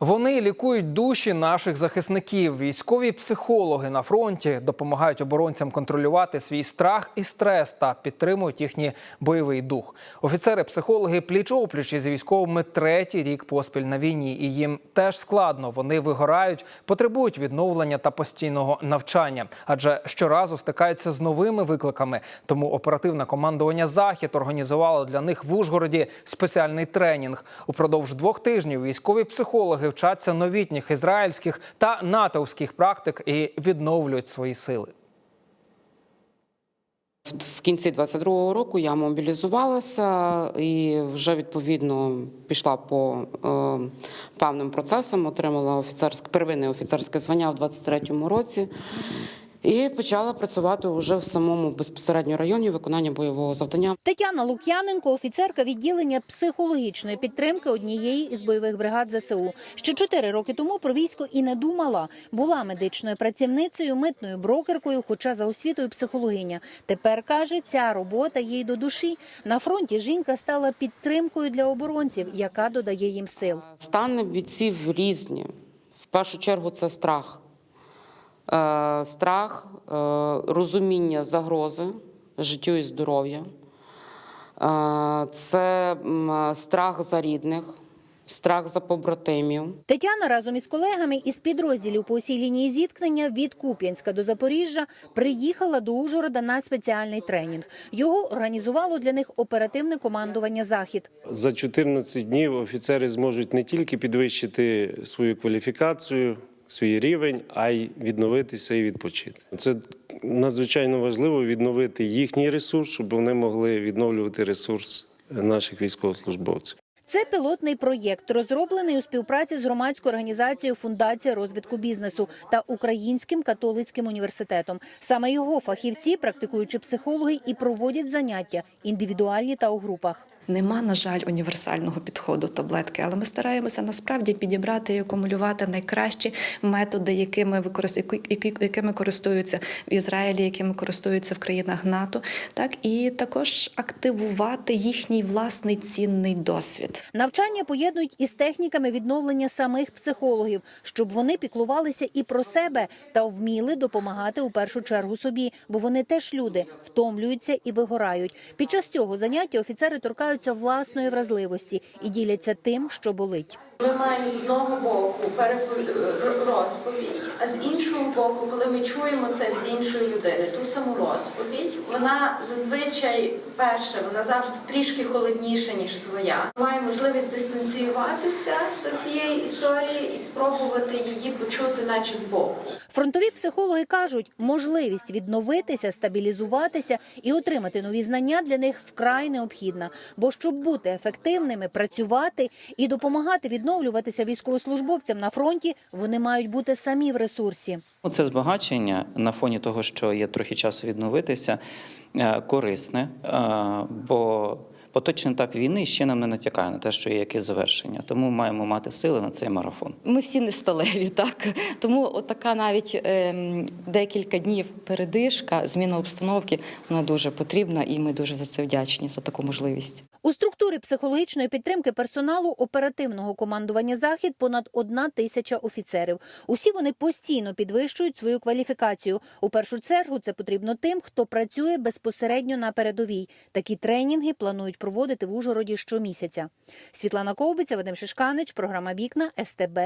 Вони лікують душі наших захисників. Військові психологи на фронті допомагають оборонцям контролювати свій страх і стрес та підтримують їхній бойовий дух. Офіцери-психологи пліч опліч із військовими третій рік поспіль на війні, і їм теж складно. Вони вигорають, потребують відновлення та постійного навчання, адже щоразу стикаються з новими викликами. Тому оперативне командування Захід організувало для них в Ужгороді спеціальний тренінг. Упродовж двох тижнів військові психологи вчаться новітніх ізраїльських та натовських практик і відновлюють свої сили. В кінці 22-го року я мобілізувалася і вже відповідно пішла по е, певним процесам, отримала офіцерське первинне офіцерське звання в 23-му році. І почала працювати вже в самому безпосередньо районі виконання бойового завдання. Тетяна Лук'яненко, офіцерка відділення психологічної підтримки однієї із бойових бригад ЗСУ. Ще чотири роки тому про військо і не думала. Була медичною працівницею, митною брокеркою, хоча за освітою психологиня. Тепер каже, ця робота їй до душі. На фронті жінка стала підтримкою для оборонців, яка додає їм сил. Стани бійців різні. В першу чергу це страх. Е, страх, е, розуміння загрози життю і здоров'я. Е, це страх за рідних, страх за побратимів. Тетяна разом із колегами із підрозділів по усій лінії зіткнення від Куп'янська до Запоріжжя приїхала до Ужгорода на спеціальний тренінг. Його організувало для них оперативне командування Захід. За 14 днів офіцери зможуть не тільки підвищити свою кваліфікацію, свій рівень, а й відновитися і відпочити. Це надзвичайно важливо відновити їхній ресурс, щоб вони могли відновлювати ресурс наших військовослужбовців. Це пілотний проєкт, розроблений у співпраці з громадською організацією Фундація розвитку бізнесу та Українським католицьким університетом. Саме його фахівці, практикуючи психологи, і проводять заняття індивідуальні та у групах. Нема, на жаль, універсального підходу таблетки, але ми стараємося насправді підібрати і акумулювати найкращі методи, якими якими користуються в Ізраїлі, якими користуються в країнах НАТО, так і також активувати їхній власний цінний досвід. Навчання поєднують із техніками відновлення самих психологів, щоб вони піклувалися і про себе та вміли допомагати у першу чергу собі, бо вони теж люди, втомлюються і вигорають. Під час цього заняття офіцери торкаються власної вразливості і діляться тим, що болить. Ми маємо з одного боку перепо- розповідь, а з іншого боку, коли ми чуємо це від іншої людини, ту саму розповідь, вона зазвичай перша, вона завжди трішки холодніша, ніж своя. Має можливість дистанціюватися до цієї історії і спробувати її почути, наче збоку. Фронтові психологи кажуть, можливість відновитися, стабілізуватися і отримати нові знання для них вкрай необхідна. Бо щоб бути ефективними, працювати і допомагати відновлюватися військовослужбовцям на фронті, вони мають бути самі в ресурсі. Ну, Це збагачення на фоні того, що є трохи часу відновитися, е, корисне, е, бо поточний етап війни ще нам не натякає на те, що є якесь завершення. Тому маємо мати сили на цей марафон. Ми всі не сталеві, так тому отака навіть ем, декілька днів передишка, зміна обстановки, вона дуже потрібна, і ми дуже за це вдячні за таку можливість. У структурі психологічної підтримки персоналу оперативного командування захід понад одна тисяча офіцерів. Усі вони постійно підвищують свою кваліфікацію. У першу чергу це потрібно тим, хто працює безпосередньо на передовій. Такі тренінги планують проводити в Ужгороді щомісяця. Світлана Ковбиця, Вадим Шишканич, програма Вікна СТБ.